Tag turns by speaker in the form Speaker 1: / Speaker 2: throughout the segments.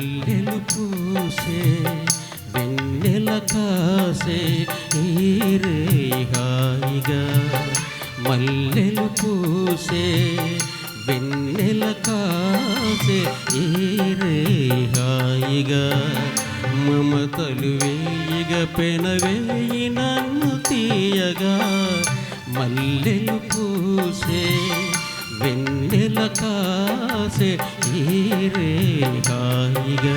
Speaker 1: మల్లెలు పూసే వెన్నెల కాసే ఈరేగాయిగా మల్లెలు పూసే వెన్నెల కాసే ఈరేగాయిగా మమతలు వేయగ పెనవేయి నన్ను తీయగా. మల్లెలు పూసే వెన్నెల కాసే ఏరే హాయిగా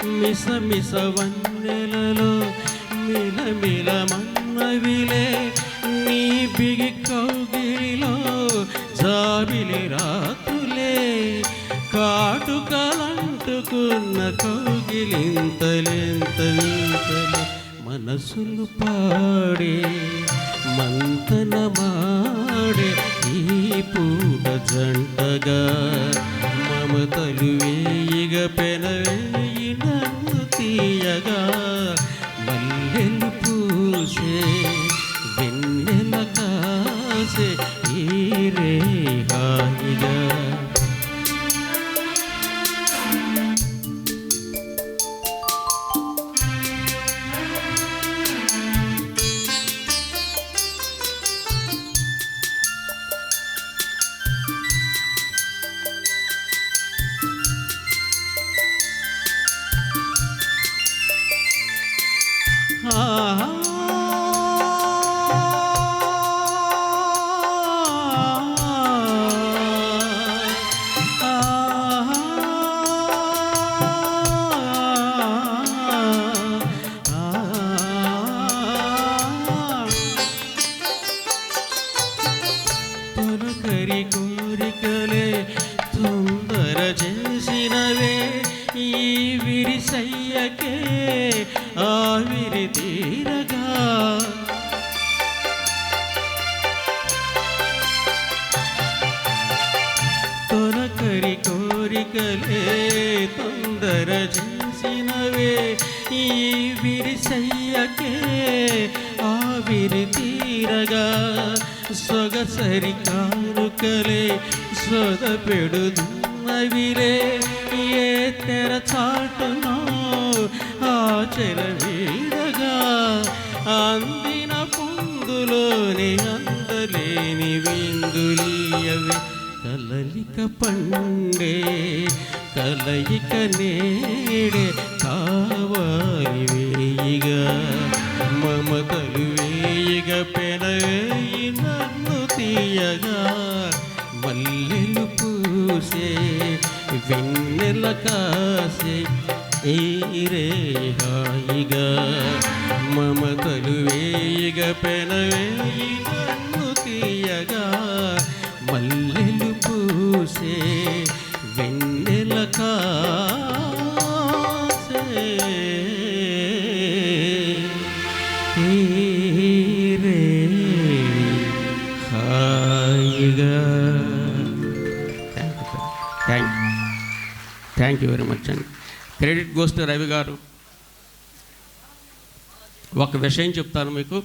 Speaker 1: మిస మిస వన్నెలలో మిల మిల మన్నవిలే నీ బిగి కౌగిలిలో జాబిలి రాత్రులే కాటుకలంటుకున్న కౌగిలింతలెంత వింతలే మనసులు పాడే మంతనమాడే ఈ పూట జంటగా మమతలు వేయిగ పెనవేయి తొలకరి కోరికలే తొందర చేసినవే ఈ విరిసయ్యకే ఆవిరి తీరగా. తొనకరి కోరికలే తొందర చేసినవే ఈ విరిసయ్యకే ఆవిరి తీరగా. సొగసరి కానుకలే సొద పెడుతున్నవిలే ఏ తెర చాటునో ఆచర వీడగా అందిన పొందులోని అందలేని విందులీయవి కలలిక పండే వెన్నెల కాసే ఏరే హాయిగా మమతలు వేయిగ పెనవేయి నన్ను తీయగా మల్లెలు పూసే వెన్నెల కాసే. థ్యాంక్ యూ వెరీ మచ్ అండి credit goes to Ravi garu. ఒక విషయం చెప్తాను మీకు.